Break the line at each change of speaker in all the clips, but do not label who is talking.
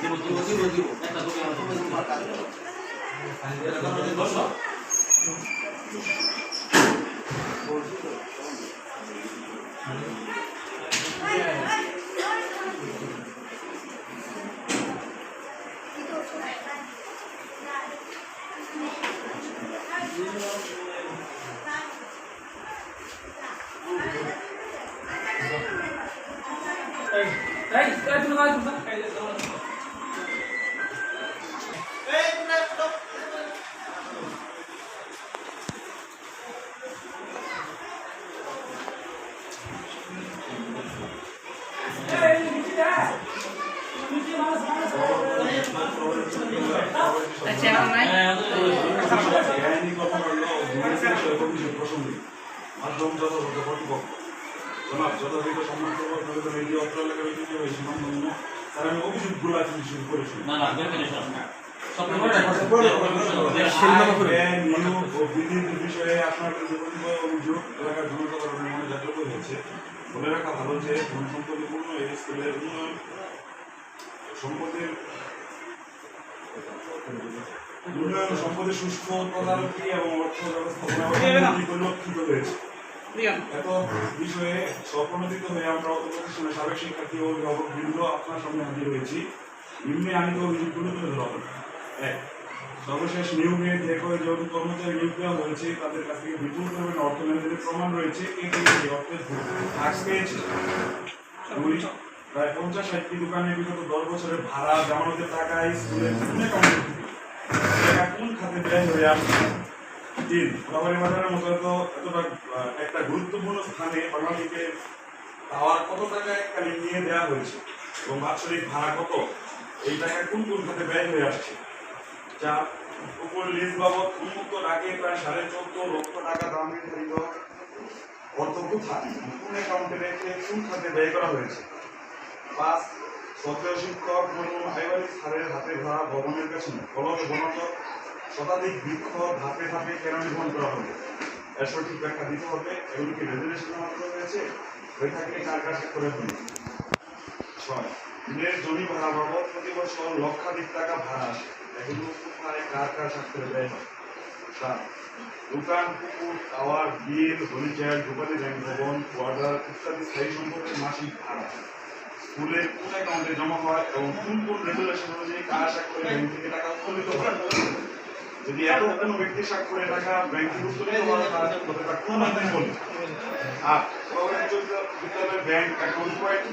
দিব দিব দিব দিব একটা তোকে আমার এটা তো আমাদের দশ
আচ্ছা এখন নাই
আইনি কথা হলো বিদেশি বিষয় প্রসঙ্গে মাধ্যম যথাযথ কর্তৃপক্ষ জনাব যথাযথ সম্মান করব নবীন এই যে অত্র এলাকার ঐতিহ্য সীমান্ত স্যার আমি অভিযোগগুলো আজকে শুরু করেছি
না। না বের করে সব সব
ব্যাংক, নিয়োগ ও বিধির বিষয়ে আপনার অভিযোগ এলাকার জনসাধারণের মনে জাগ্রত হয়েছে বলে রাখা ভালো যে ধন উন্নয়ন সম্পদের উন্নয়ন সম্পদের তদারকি এবং অর্থ ব্যবস্থাপনা এত বিষয়ে স্বপ্রণোদিত হয়ে আমরা সাবেক শিক্ষার্থী ও আপনার সামনে হাজির হয়েছি। নিম্নে আনিত অভিযোগগুলো তুলে ধরা হবে এক সর্বশেষ নিয়োগে যে কয়জন কর্মচারী নিয়োগ দেওয়া হয়েছে তাদের কাছ থেকে বিপুল পরিমাণে অর্থ লেনদেনের প্রমাণ রয়েছে। এই অর্থের ট্যাক্স পেয়েছে। প্রায় পঞ্চাশ ষাটটি দোকানে বিগত দশ বছরের ভাড়া জামানতের টাকা স্কুলের বিভিন্ন টাকা কোন খাতে ব্যয় হয়ে আসছে? তিন কোলাবাড়ি বাজারের মতো এত, এতটা একটা গুরুত্বপূর্ণ স্থানে বাঙালিকে পাওয়ার কত টাকা এককালীন নিয়ে দেওয়া হয়েছে? এবং বাৎসরিক ভাড়া কত? এই টাকা কোন কোন খাতে ব্যয় হয়ে আসছে? চার উপর লিজ বাবদ উন্মুক্ত ডাকে প্রায় সাড়ে চোদ্দ লক্ষ টাকা দাম নির্ধারিত অর্থ কোথায়? কোন অ্যাকাউন্টে রেখে কোন খাতে ব্যয় করা হয়েছে? পাঁচ সক্রিয় শিক্ষক মরহুম আইবারি স্যারের হাতে ধরা ভবনের পেছনে। ফলত বনত শতাধিক বৃক্ষ ধাপে ধাপে কেন নির্মাণ করা হবে এর সঠিক ব্যাখ্যা দিতে হবে। এগুলিকে রেজুলেশনের মাধ্যমে হয়েছে হয়ে থাকলে কার কাছে করে হবে ছয় ঋণের জমি ভাড়া বাবদ প্রতি বছর লক্ষাধিক টাকা ভাড়া আসে। এগুলো কোথায়, কার কার স্বাক্ষরে ব্যয় হয়? সাত, দোকান, পুকুর, টাওয়ার, বিল হলিচার দোকানে ব্যাংক ভবন, কোয়ার্টার ইত্যাদি স্থায়ী সম্পদের মাসিক ভাড়া। স্কুলের কোন অ্যাকাউন্টে জমা হয় এবং কোন কোন রেগুলেশন অনুযায়ী কার স্বাক্ষরে ব্যাংক থেকে টাকা উত্তোলিত হয়। যদি এত কোনো ব্যক্তির স্বাক্ষরে টাকা ব্যাংক থেকে উত্তোলিত হয়, তাহলে কতটা কোন মাধ্যমে বলবে? আর বিদ্যালয়ের ব্যাংক অ্যাকাউন্ট কয়টি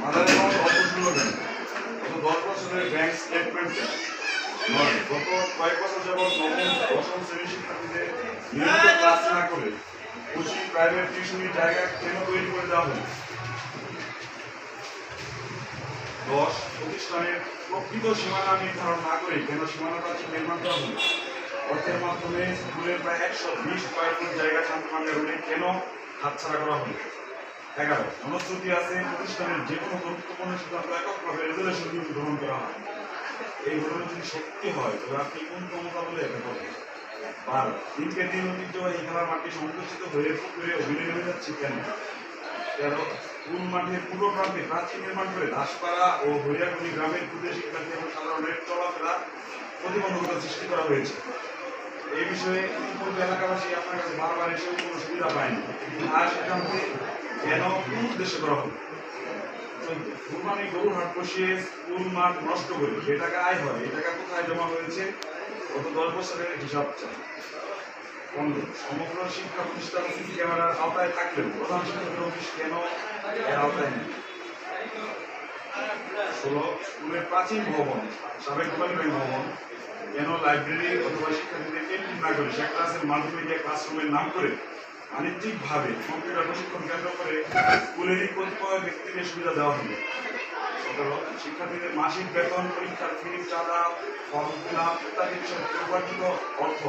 মাদার অ্যাকাউন্ট অপশূন্য ব্যাংক। গত দশ বছরের ব্যাংক স্টেটমেন্ট গত কয়েক বছর যাবৎ নবম, দশম শ্রেণির শিক্ষার্থীদের নিয়মিত ক্লাস না করে, কোচিং, প্রাইভেট টিউশনির জায়গা কেন তৈরি করে দেওয়া হলো? দশ প্রতিষ্ঠানের প্রকৃত সীমানা নির্ধারণ না করে কেন সীমানা প্রাচীর নির্মাণ করা হলো অর্থের মাধ্যমে স্কুলের প্রায় একশো বিশ কয়েক ফুট জায়গা শান্তমানের রুমে কেন হাতছাড়া করা হলো এগারো জনশ্রুতি আছে প্রতিষ্ঠানের যে কোনো গুরুত্বপূর্ণ সিদ্ধান্ত এককভাবে রেজুলেশন কিন্তু গ্রহণ করা হয় এই ঘটনা যদি সত্যি হয় তবে আপনি কোন ক্ষমতা বলে এটা বারো, দিনকে দিন ঐতিহ্যবাহী খেলার মাঠটি সংকুচিত হয়ে পুকুরে অভিনয় হয়ে যাচ্ছে কেন? তেরো স্কুল মাঠের পূর্ব প্রান্তে প্রাচীর নির্মাণ করে দাসপাড়া ও হরিয়াকুড়ি গ্রামের ক্ষুদে শিক্ষার্থী এবং সাধারণের চলাফেরা প্রতিবন্ধকতা সৃষ্টি করা হয়েছে। এই বিষয়ে ইতিপূর্বে এলাকাবাসী আপনার কাছে বারবার এসেও কোনো সুবিধা পায়নি। আর সেখানে কেন কোন উদ্দেশ্যে করা হবে কুরবানি গরুর হাট বসিয়ে স্কুল মাঠ নষ্ট করে যে টাকা আয় হয় এই টাকা কোথায় জমা হয়েছে, গত দশ বছরের হিসাব চাই। সমগ্র শিক্ষা প্রতিষ্ঠান সিসি ক্যামেরার আওতায় থাকলেও, প্রধান শিক্ষকের অফিস কেন এর আওতায় নেই? ষোলো স্কুলের প্রাচীন ভবন, সাবেক ব্যাংক ভবন, কেন লাইব্রেরি অথবা শিক্ষার্থীদের ক্যান্টিন না করে শেখ ক্লাসের মাল্টিমিডিয়া ক্লাসরুমের নাম করে বাণিজ্যিকভাবে কম্পিউটার প্রশিক্ষণ কেন্দ্র করে স্কুলেরই কতিপয় ব্যক্তিকে সুবিধা দেওয়া হবে সতেরো, শিক্ষার্থীদের মাসিক বেতন, পরীক্ষার ফি চাঁদা ফর্ম ফিল আপ ইত্যাদি অর্থ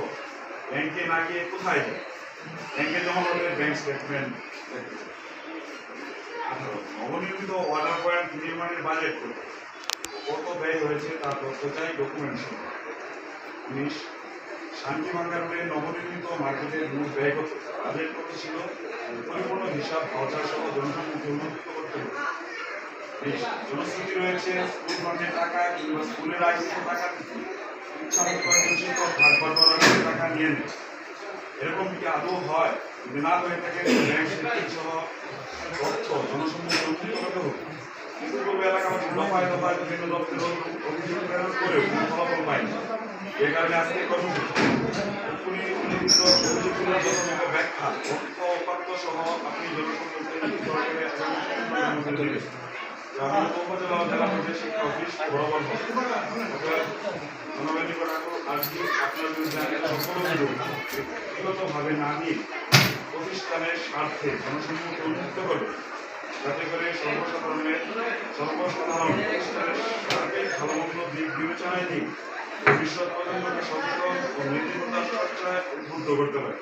ব্যাংকে না গিয়ে কোথায় যায়? ব্যাংকে জমা হলে ব্যাংক স্টেটমেন্ট নবনির্মিত ওয়াটার পয়েন্ট নির্মাণের বাজেট কত? ব্যয় হয়েছে তার তথ্য চাই ডকুমেন্ট উনিশ। শান্তি বাংলার নবনির্মিত মার্কেটের মূল ব্যয় কত? বাজেট কত ছিল? পরিপূর্ণ হিসাব ভাউচার সহ জনসম্মুখে উন্নতি করতে জনশ্রুতি রয়েছে স্কুল ফান্ডের টাকা কিংবা স্কুলের আয়োজিত টাকা ইচ্ছা মতো কয়েকজন ভাগ বাটোয়ারা করে টাকা নিয়ে নেয় এরকম কি আদৌ হয় না হয়ে থাকে সহ তথ্য, জনসম্মুখে করতে হবে পূর্ব এলাকা বিভিন্ন দপ্তরে অভিযোগ প্রেরণ করে কোনো ফলাফল পায়নি। এ ব্যাখ্যা, তথ্য উপাত্ত সহ আপনি জনসম্মুখে আমি উপজেলা জেলা আপনার বিরুদ্ধে আগে সকল অভিযোগ ব্যক্তিগতভাবে না নিয়ে প্রতিষ্ঠানের স্বার্থে জনসম্মুখে উন্মুক্ত করবে যাতে করে সর্বসাধারণের সর্বসাধারণ প্রতিষ্ঠানের সার্বিক ভালো মন্দ দিক বিবেচনায় নিয়ে ভবিষ্যৎ প্রজন্মকে সচেতন ও নীতিমত্তার চর্চায় উদ্বুদ্ধ করতে পারে